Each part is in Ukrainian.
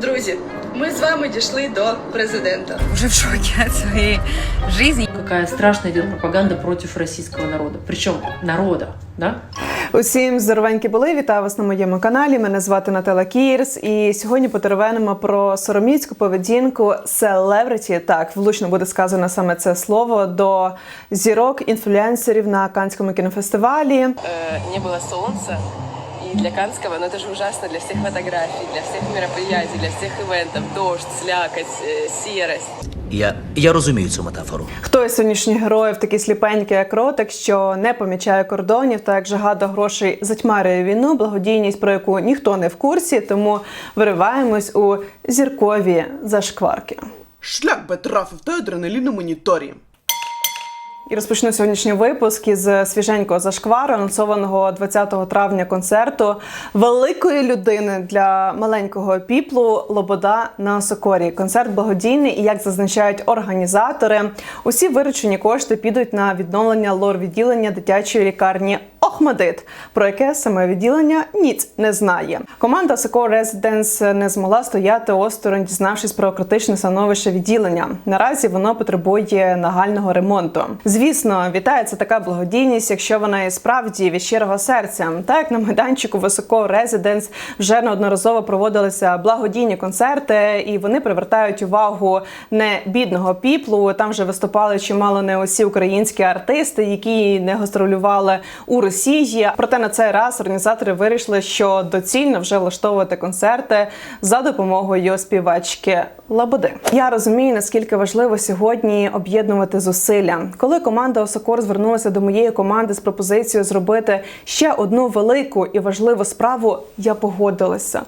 Друзі, ми з вами дійшли до президента. уже в шоке от своей жизни. Какая страшная идет пропаганда против российского народа. Причем народа, да? Усім здоровенькі були. Вітаю вас на моєму каналі. Мене звати Наталя Кірс. І сьогодні потеревенимо про сороміцьку поведінку селебриті. Так, влучно буде сказано саме це слово до зірок інфлюенсерів на Канському кінофестивалі. э, не было солнца. И для Канского, ну это же ужасно для всех фотографий, для всех мероприятий, для всех ивентов. Дождь, слякоть, э, серость. Я, я розумію цю метафору. Хто із сьогоднішніх героїв такий сліпенький, як ротик, що не помічає кордонів, та як жага до грошей затьмарює війну, благодійність, про яку ніхто не в курсі, тому вириваємось у зіркові зашкварки. Шлях би трафив той адреналіномоніторі. І розпочну сьогоднішній випуск із свіженького зашквару, анонсованого 20 травня концерту великої людини для маленького піплу Лобода на Сокорі. Концерт благодійний, і як зазначають організатори, усі виручені кошти підуть на відновлення лор-відділення дитячої лікарні. Охмадит, про яке саме відділення ніц не знає. Команда Сокор Резиденс не змогла стояти осторонь, дізнавшись про критичне становище відділення. Наразі воно потребує нагального ремонту. Звісно, вітається така благодійність, якщо вона і справді від щирого серця. Так як на майданчику Високо Резиденс вже неодноразово проводилися благодійні концерти, і вони привертають увагу не бідного піплу. Там вже виступали чимало не усі українські артисти, які не гастролювали у Росії. Проте на цей раз організатори вирішили, що доцільно вже влаштовувати концерти за допомогою співачки Лабоди. Я розумію, наскільки важливо сьогодні об'єднувати зусилля. Коли команда Осокор звернулася до моєї команди з пропозицією зробити ще одну велику і важливу справу, я погодилася.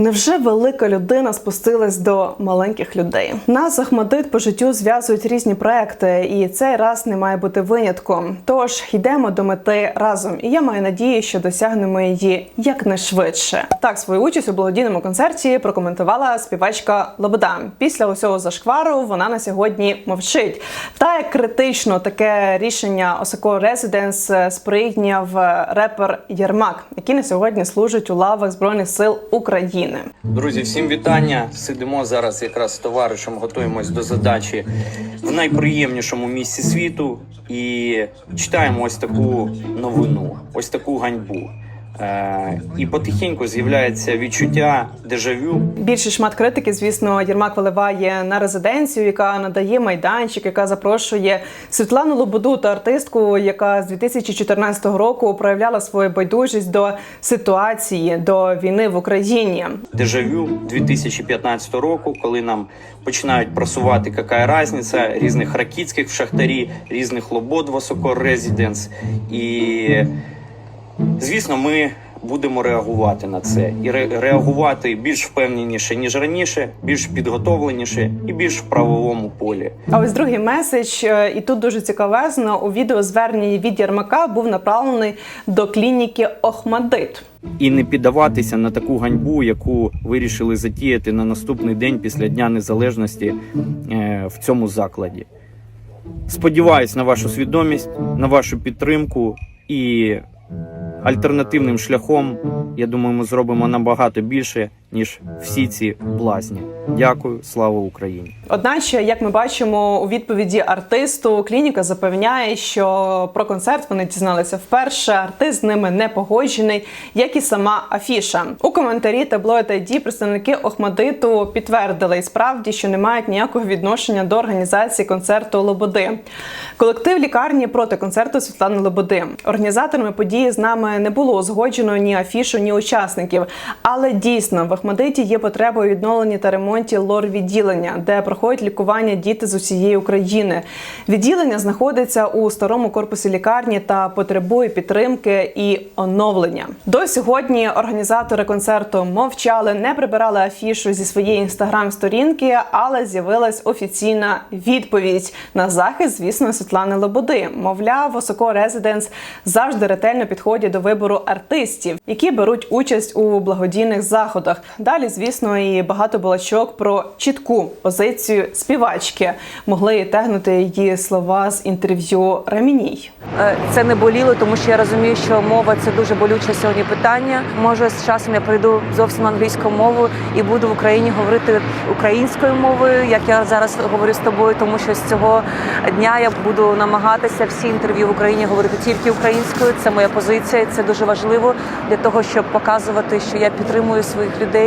Невже велика людина спустилась до маленьких людей? Нас Ахмадит по життю зв'язують різні проекти, і цей раз не має бути винятком. Тож йдемо до мети разом, і я маю надію, що досягнемо її якнайшвидше. Так, свою участь у благодійному концерті прокоментувала співачка Лобода. Після усього зашквару вона на сьогодні мовчить. Та як критично таке рішення Осако Резиденс сприйняв репер Єрмак, який на сьогодні служить у лавах збройних сил України. Друзі, всім вітання. Сидимо зараз якраз з товаришем, готуємось до задачі в найприємнішому місці світу і читаємо ось таку новину, ось таку ганьбу. Е, і потихеньку з'являється відчуття дежавю. Більший шмат критики, звісно, Єрмак виливає на резиденцію, яка надає майданчик, яка запрошує Світлану Лободу та артистку, яка з 2014 року проявляла свою байдужість до ситуації до війни в Україні. Дежавю 2015 року, коли нам починають просувати яка різниця різних ракітських в шахтарі, різних лобод Високор Резиденс. І Звісно, ми будемо реагувати на це і ре- реагувати більш впевненіше ніж раніше, більш підготовленіше і більш в правовому полі. А ось другий меседж, е, і тут дуже цікавезно, у відео зверненні від Єрмака був направлений до клініки Охмадит. І не піддаватися на таку ганьбу, яку вирішили затіяти на наступний день після Дня Незалежності е, в цьому закладі. Сподіваюсь на вашу свідомість, на вашу підтримку і альтернативним шляхом, я думаю, ми зробимо набагато більше, ніж всі ці блазні. Дякую, слава Україні! Одначе, як ми бачимо у відповіді артисту, клініка запевняє, що про концерт вони дізналися вперше. Артист з ними не погоджений, як і сама афіша. У коментарі таблоїд ID представники Охмадиту підтвердили і справді, що не мають ніякого відношення до організації концерту Лободи. Колектив лікарні проти концерту Світлани Лободи. Організаторами події з нами не було узгоджено ні афішу, ні учасників. Але дійсно в Ахмадиті є потреба у відновленні та ремонті лор-відділення, де проходять лікування діти з усієї України. Відділення знаходиться у старому корпусі лікарні та потребує підтримки і оновлення. До сьогодні організатори концерту мовчали, не прибирали афішу зі своєї інстаграм-сторінки, але з'явилась офіційна відповідь на захист, звісно, Світлани Лободи. Мовляв, Осоко Резиденс завжди ретельно підходять до вибору артистів, які беруть участь у благодійних заходах. Далі, звісно, і багато балачок про чітку позицію співачки. Могли тегнути її слова з інтерв'ю Раміній. Е, Це не боліло, тому що я розумію, що мова це дуже болюче сьогодні питання. Може, з часом я прийду зовсім на англійську мову і буду в Україні говорити українською мовою, як я зараз говорю з тобою, тому що з цього дня я буду намагатися всі інтерв'ю в Україні говорити тільки українською. Це моя позиція. Це дуже важливо для того, щоб показувати, що я підтримую своїх людей,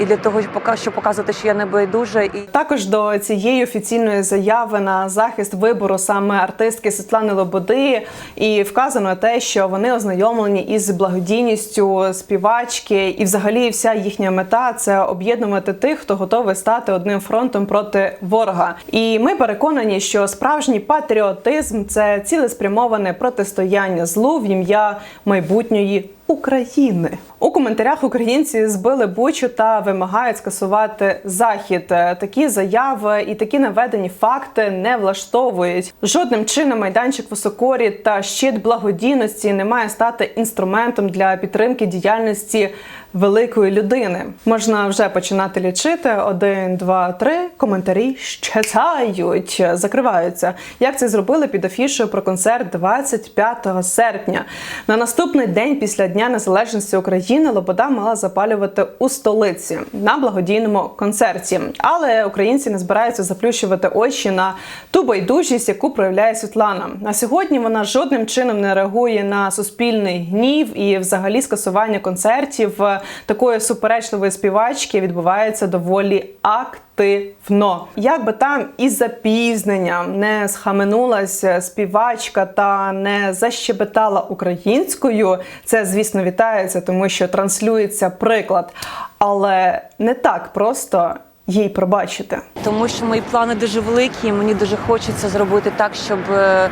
і для того, щоб показувати, що я не байдужа і Також до цієї офіційної заяви на захист вибору саме артистки Світлани Лободи і вказано те, що вони ознайомлені із благодійністю співачки, і взагалі вся їхня мета це об'єднувати тих, хто готовий стати одним фронтом проти ворога. І ми переконані, що справжній патріотизм це цілеспрямоване протистояння злу в ім'я майбутньої України. У коментарях українці збили бучу та вимагають скасувати захід. Такі заяви і такі наведені факти не влаштовують. Жодним чином майданчик високорі та щит благодійності не має стати інструментом для підтримки діяльності великої людини. Можна вже починати лічити. Один, два, три. Коментарі щезають, закриваються. Як це зробили під афішою про концерт 25 серпня? На наступний день після Дня Незалежності України Лобода мала запалювати у столиці на благодійному концерті. Але українці не збираються заплющувати очі на ту байдужість, яку проявляє Світлана. На сьогодні вона жодним чином не реагує на суспільний гнів і, взагалі, скасування концертів такої суперечливої співачки відбувається доволі активно. Як би там із запізненням не схаменулася співачка та не защебетала українською, це звісно вітається, тому що транслюється приклад, але не так просто їй пробачити. Тому що мої плани дуже великі, і мені дуже хочеться зробити так, щоб е,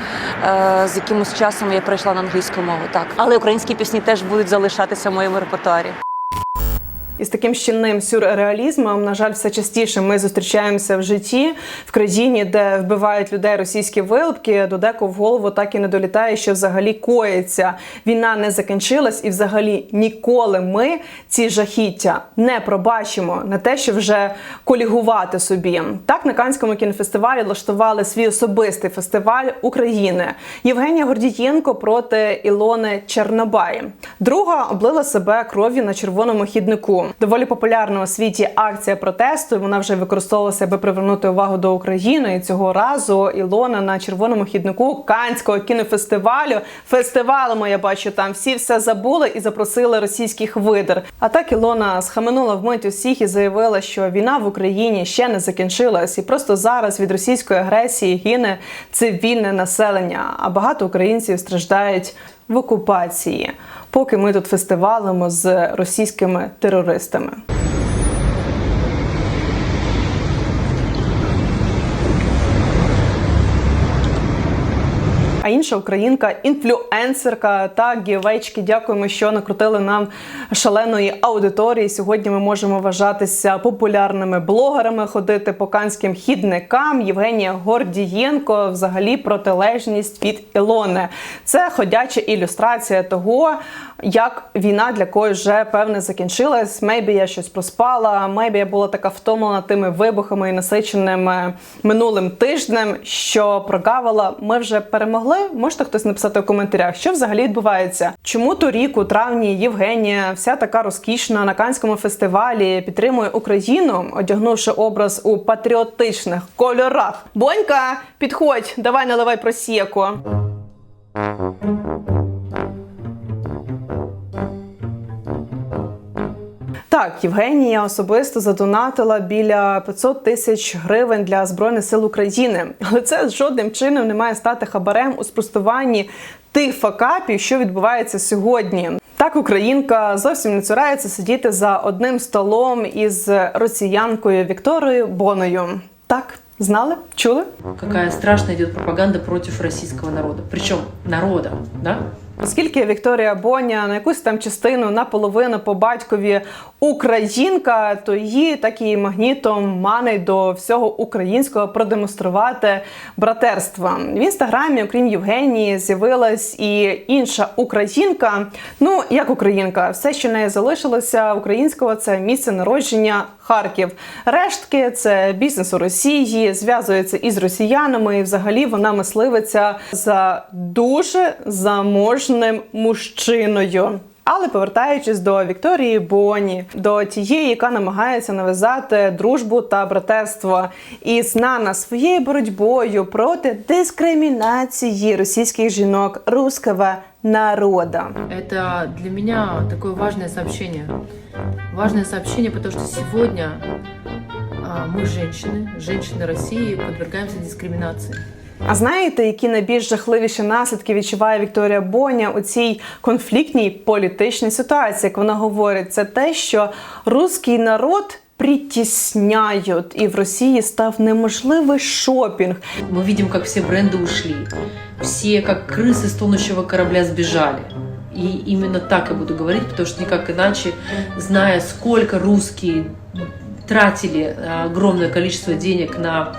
е, з якимось часом я перейшла на англійську мову. Так, але українські пісні теж будуть залишатися в моєму репертуарі. Із таким щільним сюрреалізмом, на жаль, все частіше ми зустрічаємося в житті в країні, де вбивають людей російські вилупки. До деко в голову так і не долітає, що взагалі коїться. Війна не закінчилась, і взагалі ніколи ми ці жахіття не пробачимо на те, що вже колігувати собі. Так на Канському кінофестивалі влаштували свій особистий фестиваль України. Євгенія Гордієнко проти Ілони Чернобай. Друга облила себе кров'ю на червоному хіднику. Доволі популярна у світі акція протесту. Вона вже використовувалася, аби привернути увагу до України. І цього разу Ілона на червоному хіднику Канського кінофестивалю. Фестивалимо я бачу там всі все забули і запросили російських видер. А так Ілона схаменула вмить усіх і заявила, що війна в Україні ще не закінчилась, і просто зараз від російської агресії гине цивільне населення. А багато українців страждають в окупації, поки ми тут фестивалимо з російськими терористами. А інша українка, інфлюенсерка та гівечки. Дякуємо, що накрутили нам шаленої аудиторії. Сьогодні ми можемо вважатися популярними блогерами, ходити по канським хідникам. Євгенія Гордієнко, взагалі, протилежність від Ілони. Це ходяча ілюстрація того, як війна для когось вже певне закінчилась. Мейбі я щось проспала. Мейбі я була така втомлена тими вибухами і насиченим е, минулим тижнем, що прогавила. Ми вже перемогли. Можете хтось написати в коментарях, що взагалі відбувається? Чому торік у травні Євгенія, вся така розкішна на канському фестивалі, підтримує Україну, одягнувши образ у патріотичних кольорах? Бонька, підходь, давай наливай просіку. Так, Євгенія особисто задонатила біля 500 тисяч гривень для збройних сил України, але це жодним чином не має стати хабарем у спростуванні тих факапів, що відбувається сьогодні. Так, українка зовсім не цурається сидіти за одним столом із росіянкою Вікторією Боною. Так, знали? Чули? Какая страшная идет пропаганда против российского народа. Причем народа, да? Оскільки Вікторія Боня на якусь там частину наполовину по батькові українка, то її так і магнітом манить до всього українського продемонструвати братерство. В інстаграмі, окрім Євгенії, з'явилась і інша українка. Ну як українка, все, що в неї залишилося українського, це місце народження Харків. Рештки це бізнес у Росії, зв'язується із росіянами, і взагалі вона мисливиться за дуже заможним мужчиною. Але повертаючись до Вікторії Боні, до тієї, яка намагається нав'язати дружбу та братерство, і знана своєю боротьбою проти дискримінації російських жінок руского народа. Это для меня такое важное сообщение. Важное сообщение, потому что сегодня а, мы, женщины, женщины России, подвергаемся дискриминации. А знаєте, які найбільш жахливіші наслідки відчуває Вікторія Боня у цій конфліктній політичній ситуації? Як вона говорить, це те, що русський народ притісняють, і в Росії став неможливий шопінг. Мы видим, как все бренды ушли. Все, как крысы с тонущего корабля, сбежали. И именно так я буду говорить, потому что никак иначе, зная, сколько русские тратили а, огромное количество денег на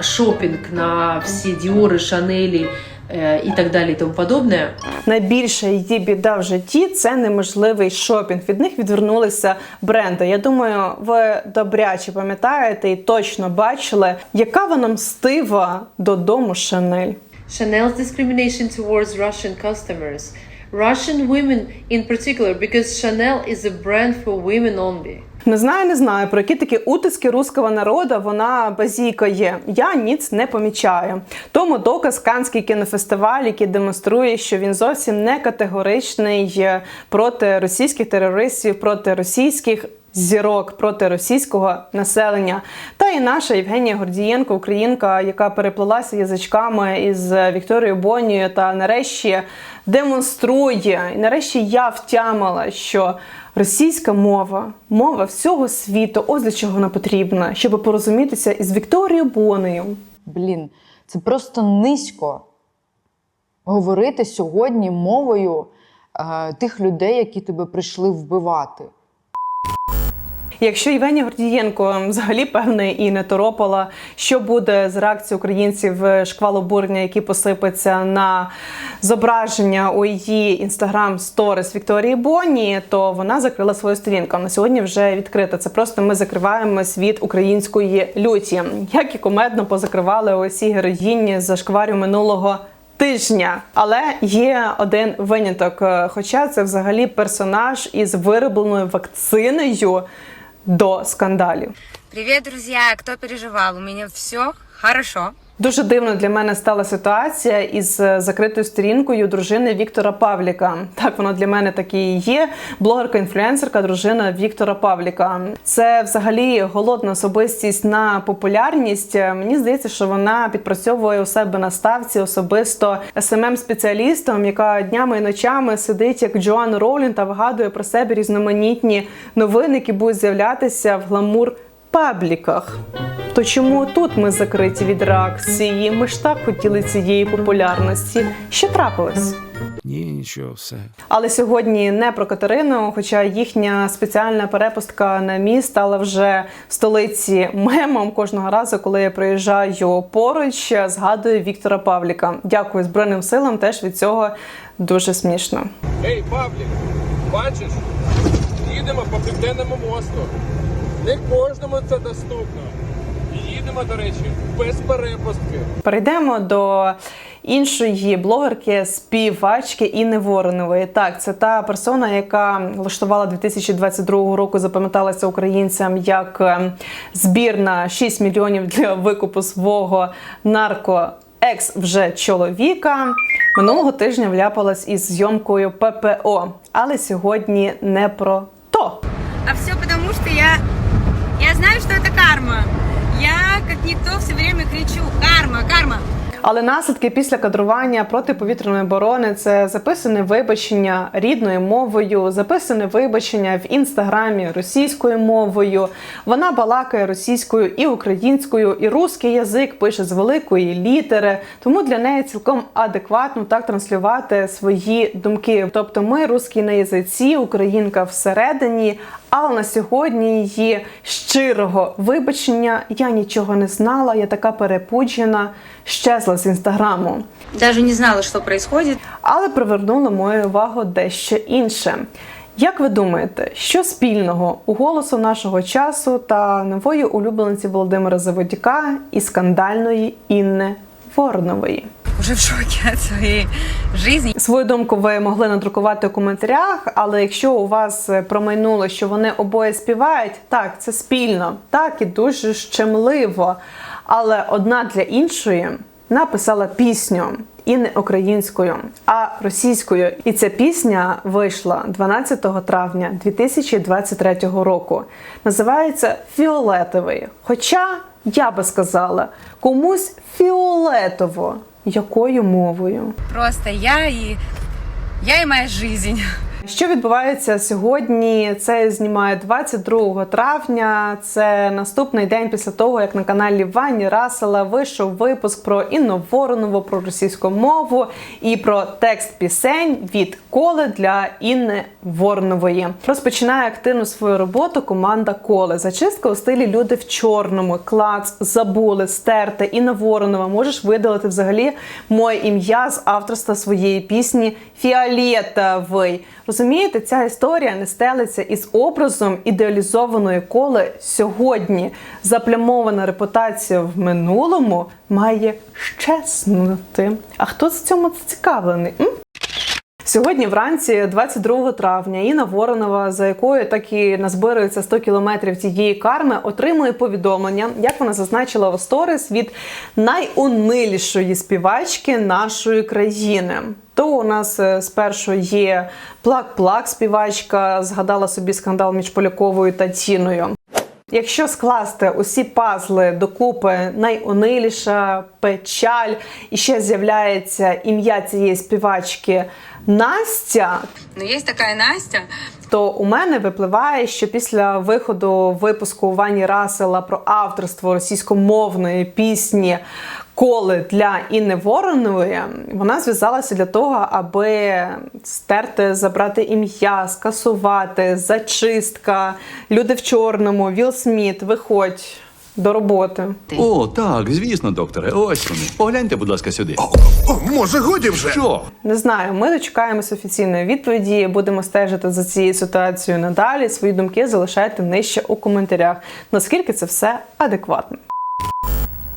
шопинг, на все Диоры, Шанели э, и так далее и тому подобное, Найбільша її біда в житті це неможливий шопінг. Від них відвернулися бренди. Я думаю, ви добряче пам'ятаєте і точно бачили, яка вона мстива додому Шанель. Chanel's discrimination towards Russian customers, Russian women in particular, because Chanel is a brand for women only. Не знаю, не знаю, про які такі утиски руського народу вона базікає. Я ніц не помічаю. Тому доказ Канський кінофестиваль, який демонструє, що він зовсім не категоричний е, проти російських терористів, проти російських. Зірок проти російського населення, та і наша Євгенія Гордієнко, українка, яка переплелася язичками із Вікторією Бонією, та нарешті демонструє. І нарешті я втямила, що російська мова, мова всього світу, ось для чого вона потрібна, щоб порозумітися із Вікторією Бонею. Блін, це просто низько говорити сьогодні мовою е, тих людей, які тебе прийшли вбивати. Якщо Євгенія Гордієнко взагалі певне і не торопала, що буде з реакцією українців е, шквал обурення, які посипаться на зображення у її інстаграм сторіс Вікторії Боні, то вона закрила свою сторінку. На сьогодні вже відкрита. Це просто ми закриваємось від української люті. Як і комедно позакривали усі героїні за шкварю минулого. Тижня, але є один виняток. Е, Хоча це взагалі персонаж із виробленою вакциною до скандалів. Привет, друзья! Кто переживал? У меня все хорошо. Дуже дивно для мене стала ситуація із е, закритою сторінкою дружини Віктора Павліка. Так воно для мене таки і є. Блогерка-інфлюенсерка, дружина Віктора Павліка. Це взагалі голодна особистість на популярність. Е, Мені здається, що вона підпрацьовує у себе на ставці особисто смм спеціалістом яка днями і ночами сидить як Джоан Роулін та вигадує про себе різноманітні новини, які будуть з'являтися в гламур пабліках. То чому тут ми закриті від реакції? Ми ж так хотіли цієї популярності. Що трапилось? Ні, нічого, все. Але сьогодні не про Катерину, хоча їхня спеціальна перепустка на міст стала вже в столиці мемом кожного разу, коли я приїжджаю поруч, згадую Віктора Павліка. Дякую Збройним силам. Теж від цього дуже смішно. Ей, Павлік, бачиш? Їдемо по південному мосту. Не кожному це доступно. Їдемо, до речі, без перепустки. Перейдемо до іншої блогерки, співачки Інни Воронової. Так, це та персона, яка влаштувала 2022 року, запам'яталася українцям як е, збір на 6 мільйонів для викупу свого нарко. Екс вже чоловіка минулого тижня вляпалась із зйомкою ППО, але сьогодні не про то. А все потому, что я... Я знаю, что это карма. Я, как никто, все время кричу «Карма, карма!» Але наслідки після кадрування протиповітряної оборони це записане вибачення рідною мовою, записане вибачення в інстаграмі російською мовою. Вона балакає російською і українською, і русський язик пише з великої літери. Тому для неї цілком адекватно так транслювати свої думки. Тобто, ми русські на язиці, українка всередині. Але на сьогодні її щирого вибачення я нічого не знала, я така перепуджена, щезла з інстаграму. Даже не знала, что происходит. Але привернуло мою увагу дещо інше. Як ви думаєте, що спільного у голосу нашого часу та нової улюбленці Володимира Заводіка і скандальної Інни Воронової? Уже в шоке от своей жизни. Свою думку ви могли надрукувати у коментарях, але якщо у вас промайнуло, що вони обоє співають, так, це спільно, так і дуже щемливо. Але одна для іншої написала пісню. І не українською, а російською. І ця пісня вийшла 12 травня 2023 року. Називається Фіолетовий. Хоча я би сказала, комусь фіолетово. Якою мовою? Просто я і Я і моя жизнь. Що відбувається сьогодні? Це знімає 22 травня. Це наступний день після того, як на каналі Вані Расела вийшов випуск про Інну Воронову, про російську мову і про текст пісень від Коли для Інни Воронової. Розпочинає активну свою роботу команда Коли. Зачистка у стилі люди в чорному, клац, забули, стерте. Інна Воронова. Можеш видалити взагалі моє ім'я з авторства своєї пісні Фіолетовий. Розумієте, ця історія не стелиться із образом ідеалізованої коли сьогодні. Заплямована репутація в минулому має щеснути. А хто з цьому зацікавлений? М? Сьогодні вранці, 22 травня, Інна Воронова, за якою так і назбирується 100 кілометрів цієї карми, отримує повідомлення, як вона зазначила у сторіс, від найунилішої співачки нашої країни. То у нас е, спершу є плак-плак співачка, згадала собі скандал між Поляковою та Тіною. Якщо скласти усі пазли докупи, найуниліша, печаль, і ще з'являється ім'я цієї співачки Настя, Ну, є така Настя, то у мене випливає, що після виходу випуску Вані Расела про авторство російськомовної пісні Коли для Інни Воронової вона зв'язалася для того, аби стерти, забрати ім'я, скасувати, зачистка, люди в чорному, Віл Сміт, виходь до роботи. О, так, звісно, докторе. Ось вони. Погляньте, будь ласка, сюди. Може, годі вже? Що? Не знаю, ми дочекаємось офіційної відповіді. Будемо стежити за цією ситуацією надалі. Свої думки залишайте нижче у коментарях. Наскільки це все адекватно.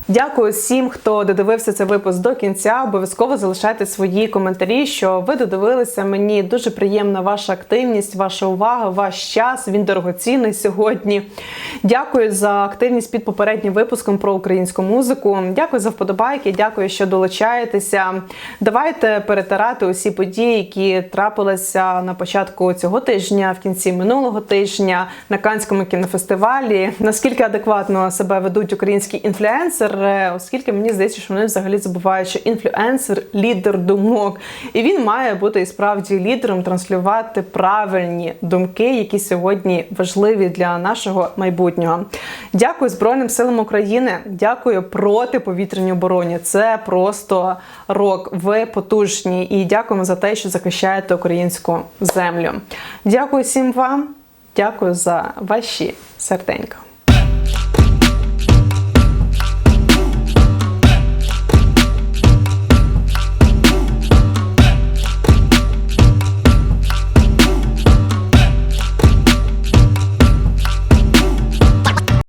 Дякую всім, хто додивився цей випуск до кінця. Обов'язково залишайте свої коментарі, що ви додивилися. Мені дуже приємна ваша активність, ваша увага, ваш час. Він дорогоцінний сьогодні. Дякую за активність під попереднім випуском про українську музику. Дякую за вподобайки. Дякую, що долучаєтеся. Давайте перетирати усі події, які трапилися на початку цього тижня, в кінці минулого тижня на Канському кінофестивалі. Наскільки адекватно себе ведуть українські інфлюенсери, оскільки мені здається, що вони взагалі забувають, що інфлюенсер лідер думок, і він має бути і справді лідером, транслювати правильні думки, які сьогодні важливі для нашого майбутнього. Дякую Збройним силам України. Дякую протиповітряній обороні. Це просто рок. Ви потужні і дякуємо за те, що захищаєте українську землю. Дякую всім вам. Дякую за ваші серденька.